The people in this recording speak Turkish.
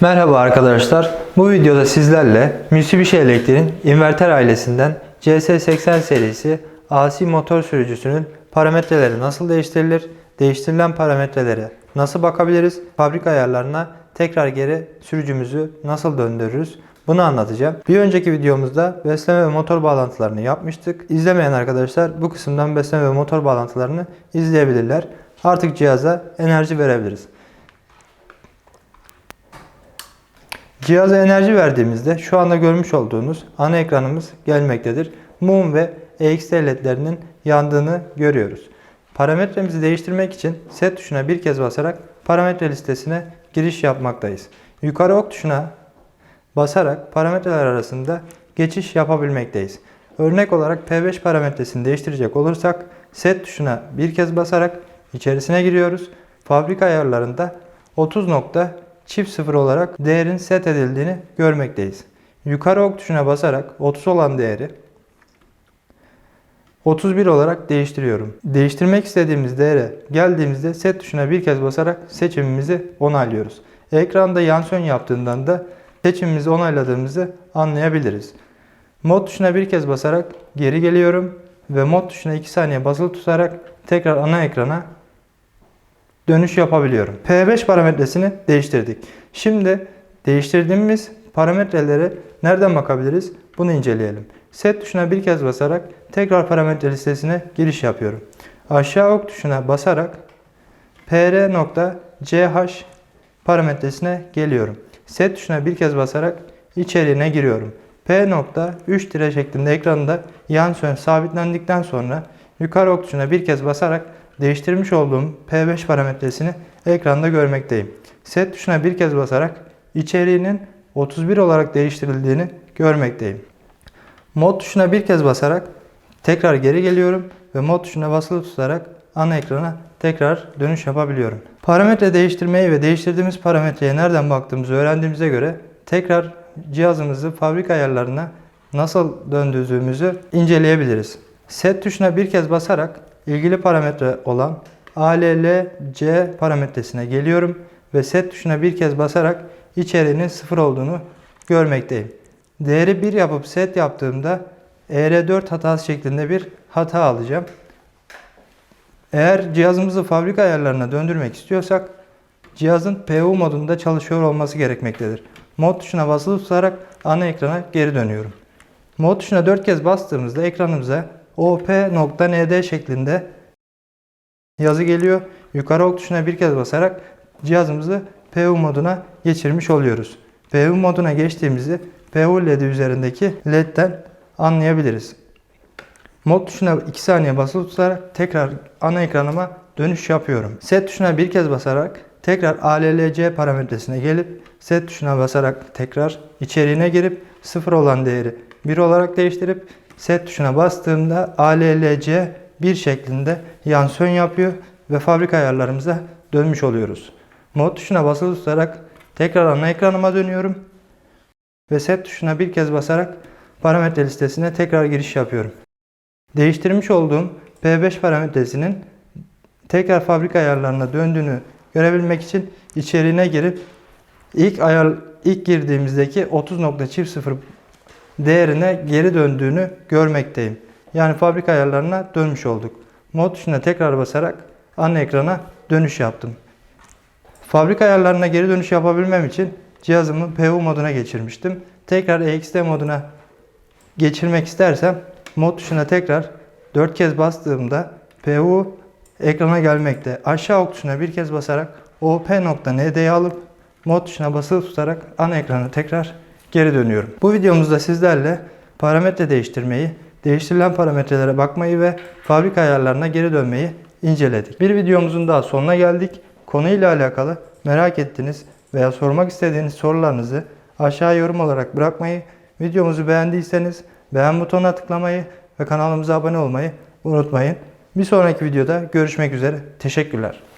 Merhaba arkadaşlar. Bu videoda sizlerle Mitsubishi Elektrik'in inverter ailesinden CS80 serisi AC motor sürücüsünün parametreleri nasıl değiştirilir, değiştirilen parametrelere nasıl bakabiliriz, fabrika ayarlarına tekrar geri sürücümüzü nasıl döndürürüz bunu anlatacağım. Bir önceki videomuzda besleme ve motor bağlantılarını yapmıştık. İzlemeyen arkadaşlar bu kısımdan besleme ve motor bağlantılarını izleyebilirler. Artık cihaza enerji verebiliriz. Cihaza enerji verdiğimizde şu anda görmüş olduğunuz ana ekranımız gelmektedir. Mum ve EXT ledlerinin yandığını görüyoruz. Parametremizi değiştirmek için set tuşuna bir kez basarak parametre listesine giriş yapmaktayız. Yukarı ok tuşuna basarak parametreler arasında geçiş yapabilmekteyiz. Örnek olarak P5 parametresini değiştirecek olursak set tuşuna bir kez basarak içerisine giriyoruz. Fabrika ayarlarında 30 nokta çift sıfır olarak değerin set edildiğini görmekteyiz. Yukarı ok tuşuna basarak 30 olan değeri 31 olarak değiştiriyorum. Değiştirmek istediğimiz değere geldiğimizde set tuşuna bir kez basarak seçimimizi onaylıyoruz. Ekranda yansön yaptığından da seçimimizi onayladığımızı anlayabiliriz. Mod tuşuna bir kez basarak geri geliyorum ve mod tuşuna 2 saniye basılı tutarak tekrar ana ekrana dönüş yapabiliyorum. P5 parametresini değiştirdik. Şimdi değiştirdiğimiz parametrelere nereden bakabiliriz? Bunu inceleyelim. Set tuşuna bir kez basarak tekrar parametre listesine giriş yapıyorum. Aşağı ok tuşuna basarak pr.ch parametresine geliyorum. Set tuşuna bir kez basarak içeriğine giriyorum. P.3 tire şeklinde ekranda yan sön sabitlendikten sonra yukarı ok tuşuna bir kez basarak değiştirmiş olduğum P5 parametresini ekranda görmekteyim. Set tuşuna bir kez basarak içeriğinin 31 olarak değiştirildiğini görmekteyim. Mod tuşuna bir kez basarak tekrar geri geliyorum ve mod tuşuna basılı tutarak ana ekrana tekrar dönüş yapabiliyorum. Parametre değiştirmeyi ve değiştirdiğimiz parametreye nereden baktığımızı öğrendiğimize göre tekrar cihazımızı fabrika ayarlarına nasıl döndürdüğümüzü inceleyebiliriz. Set tuşuna bir kez basarak ilgili parametre olan ALLC parametresine geliyorum ve set tuşuna bir kez basarak içeriğinin sıfır olduğunu görmekteyim. Değeri 1 yapıp set yaptığımda ER4 hatası şeklinde bir hata alacağım. Eğer cihazımızı fabrika ayarlarına döndürmek istiyorsak cihazın PU modunda çalışıyor olması gerekmektedir. Mod tuşuna basılı tutarak ana ekrana geri dönüyorum. Mod tuşuna 4 kez bastığımızda ekranımıza op.nd şeklinde yazı geliyor. Yukarı ok tuşuna bir kez basarak cihazımızı PU moduna geçirmiş oluyoruz. PU moduna geçtiğimizi PU ledi üzerindeki ledden anlayabiliriz. Mod tuşuna 2 saniye basılı tutarak tekrar ana ekranıma dönüş yapıyorum. Set tuşuna bir kez basarak tekrar ALLC parametresine gelip set tuşuna basarak tekrar içeriğine girip 0 olan değeri 1 olarak değiştirip set tuşuna bastığımda ALLC 1 şeklinde yansön yapıyor ve fabrika ayarlarımıza dönmüş oluyoruz. Mod tuşuna basılı tutarak tekrar ana ekranıma dönüyorum ve set tuşuna bir kez basarak parametre listesine tekrar giriş yapıyorum. Değiştirmiş olduğum P5 parametresinin tekrar fabrika ayarlarına döndüğünü görebilmek için içeriğine girip ilk ayar ilk girdiğimizdeki 30.00 değerine geri döndüğünü görmekteyim. Yani fabrika ayarlarına dönmüş olduk. Mod tuşuna tekrar basarak ana ekrana dönüş yaptım. Fabrika ayarlarına geri dönüş yapabilmem için cihazımı PU moduna geçirmiştim. Tekrar EXT moduna geçirmek istersem mod tuşuna tekrar 4 kez bastığımda PU ekrana gelmekte. Aşağı ok tuşuna bir kez basarak op.nd'yi alıp mod tuşuna basılı tutarak ana ekrana tekrar geri dönüyorum. Bu videomuzda sizlerle parametre değiştirmeyi, değiştirilen parametrelere bakmayı ve fabrika ayarlarına geri dönmeyi inceledik. Bir videomuzun daha sonuna geldik. Konuyla alakalı merak ettiğiniz veya sormak istediğiniz sorularınızı aşağı yorum olarak bırakmayı, videomuzu beğendiyseniz beğen butonuna tıklamayı ve kanalımıza abone olmayı unutmayın. Bir sonraki videoda görüşmek üzere. Teşekkürler.